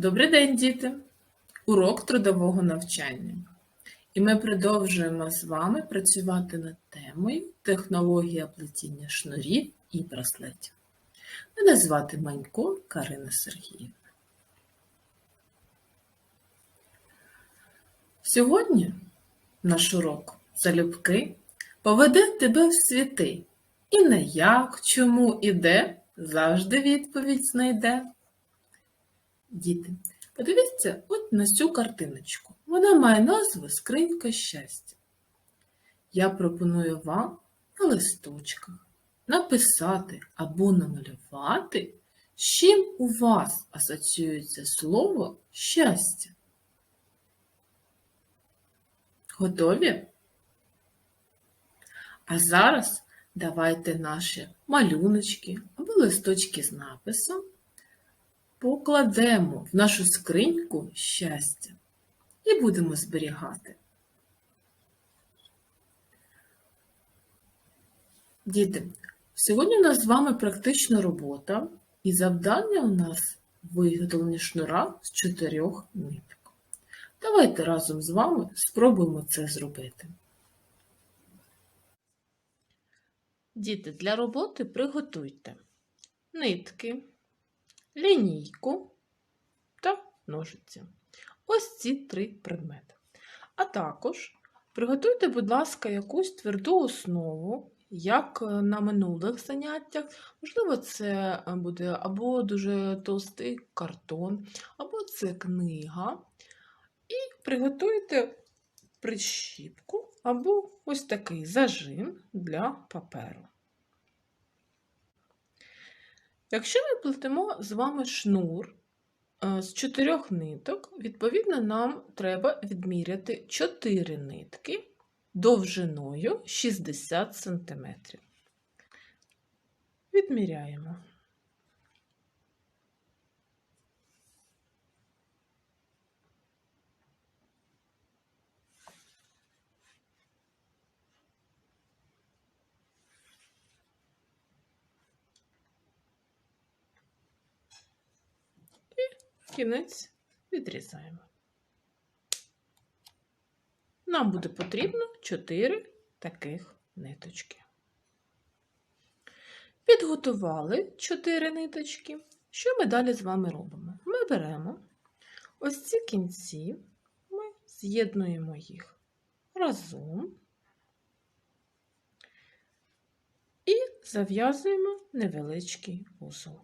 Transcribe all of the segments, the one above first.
Добрий день, діти! Урок трудового навчання. І ми продовжуємо з вами працювати над темою технологія плетіння шнурів і браслетів. Мене звати Манько Карина Сергіївна. Сьогодні наш урок залюбки поведе тебе в світи і на як, чому і де завжди відповідь знайде. Діти, подивіться от на цю картиночку. Вона має назву Скринька щастя. Я пропоную вам на листочках написати або намалювати, з чим у вас асоціюється слово щастя. Готові? А зараз давайте наші малюночки або листочки з написом покладемо в нашу скриньку щастя і будемо зберігати. Діти, сьогодні у нас з вами практична робота, і завдання у нас виготовлення шнура з чотирьох ниток. Давайте разом з вами спробуємо це зробити. Діти, для роботи приготуйте нитки, лінійку та ножиці. Ось ці три предмети. А також приготуйте, будь ласка, якусь тверду основу, як на минулих заняттях. Можливо, це буде або дуже товстий картон, або це книга. І приготуйте прищіпку або ось такий зажим для паперу. Якщо ми плетемо з вами шнур е, з чотирьох ниток, відповідно, нам треба відміряти 4 нитки довжиною 60 см. Відміряємо. Кінець відрізаємо. Нам буде потрібно 4 таких ниточки. Підготували 4 ниточки. Що ми далі з вами робимо? Ми беремо ось ці кінці, ми з'єднуємо їх разом і зав'язуємо невеличкий узол.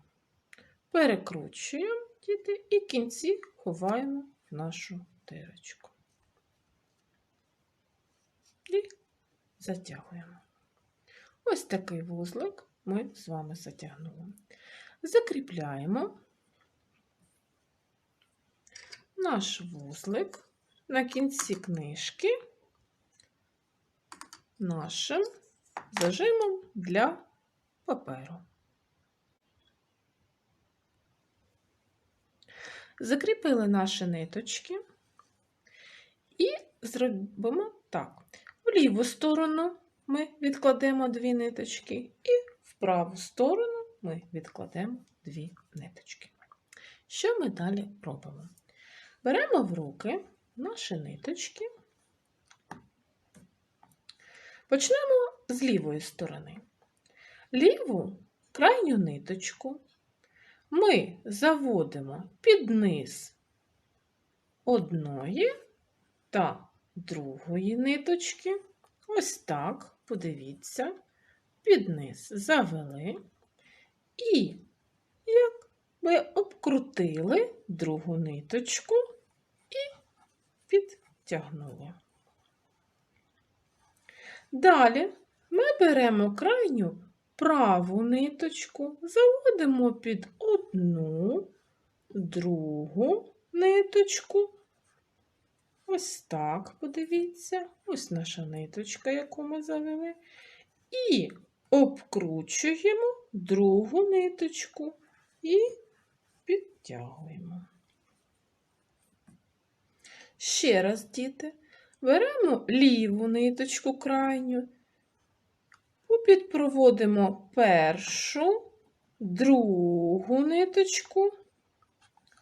Перекручуємо діти, і кінці ховаємо в нашу дирочку. І затягуємо. Ось такий вузлик ми з вами затягнули. Закріпляємо наш вузлик на кінці книжки нашим зажимом для паперу. Закріпили наші ниточки і зробимо так. В ліву сторону ми відкладемо дві ниточки, і в праву сторону ми відкладемо дві ниточки. Що ми далі робимо? Беремо в руки наші ниточки, почнемо з лівої сторони. Ліву крайню ниточку ми заводимо під низ одної та другої ниточки. Ось так, подивіться, під низ завели і як ми обкрутили другу ниточку і підтягнули. Далі ми беремо крайню праву ниточку заводимо під одну, другу ниточку. Ось так, подивіться, ось наша ниточка, яку ми завели, і обкручуємо другу ниточку і підтягуємо. Ще раз, діти, беремо ліву ниточку крайню Підпроводимо першу, другу ниточку,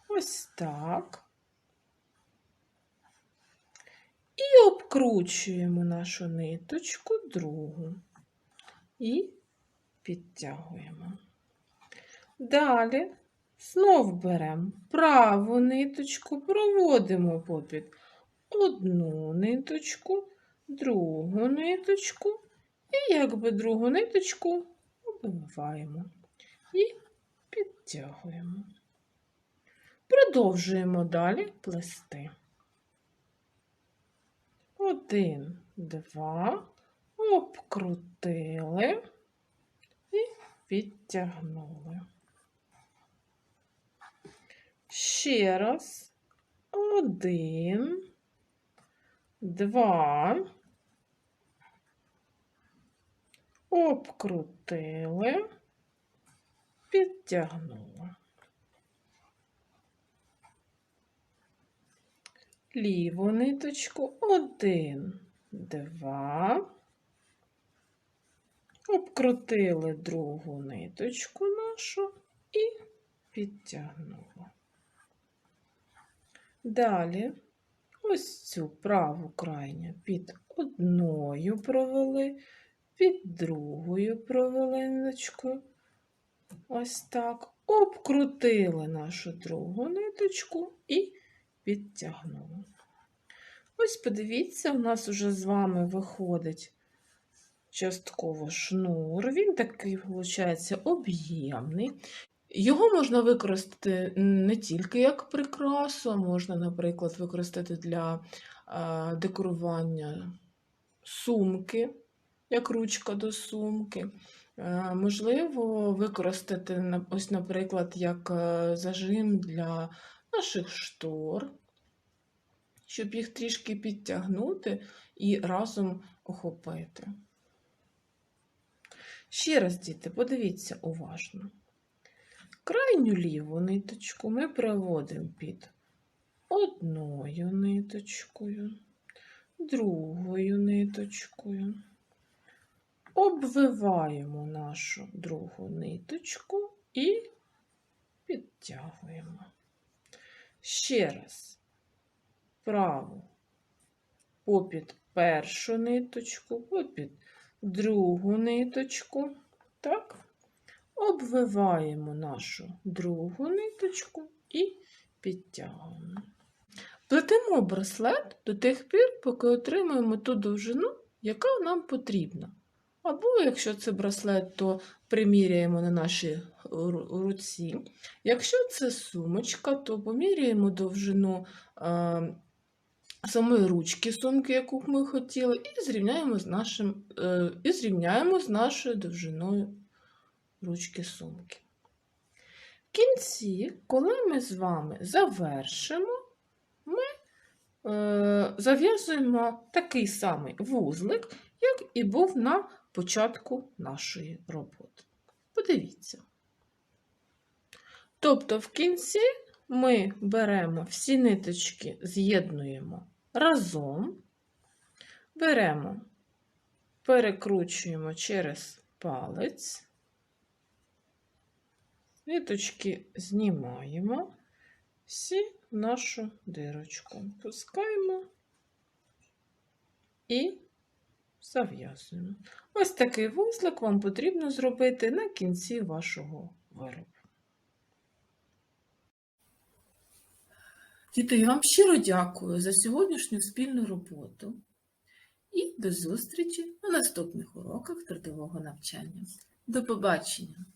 Ось так. І обкручуємо нашу ниточку другу і підтягуємо. Далі знов беремо праву ниточку, проводимо попід одну ниточку, другу ниточку і якби другу ниточку обвиваємо і підтягуємо. Продовжуємо далі плести. Один, два, обкрутили і підтягнули. Ще раз. Один, два, обкрутили, підтягнули. Ліву ниточку один, два. Обкрутили другу ниточку нашу і підтягнули. Далі ось цю праву крайню під одною провели, під другою провели. Ось так. Обкрутили нашу другу ниточку і підтягнули. Ось подивіться, у нас уже з вами виходить частково шнур. Він такий, виходить, об'ємний. Його можна використати не тільки як прикрасу, а можна, наприклад, використати для е, декорування сумки, як ручка до сумки. Е, Можливо, використати, ось, наприклад, як е, зажим для наших штор, щоб їх трішки підтягнути і разом охопити. Ще раз, діти, подивіться уважно. Крайню ліву ниточку ми проводимо під одною ниточкою, другою ниточкою. Обвиваємо нашу другу ниточку і підтягуємо. Ще раз праву попід першу ниточку, попід другу ниточку. Так? Обвиваємо нашу другу ниточку і підтягуємо. Плетемо браслет до тих пір, поки отримаємо ту довжину, яка нам потрібна. Або, якщо це браслет, то приміряємо на нашій руці. Якщо це сумочка, то поміряємо довжину е, самої ручки сумки, яку б ми хотіли, і зрівняємо з, нашим, е, і зрівняємо з нашою довжиною ручки сумки. В кінці, коли ми з вами завершимо, ми е, зав'язуємо такий самий вузлик, як і був на початку нашої роботи. Подивіться. Тобто, в кінці ми беремо всі ниточки, з'єднуємо разом, беремо, перекручуємо через палець, ниточки знімаємо, всі нашу дирочку, пускаємо і зав'язуємо. Ось такий вузлик вам потрібно зробити на кінці вашого виробу. Діти, я вам щиро дякую за сьогоднішню спільну роботу і до зустрічі на наступних уроках трудового навчання. До побачення!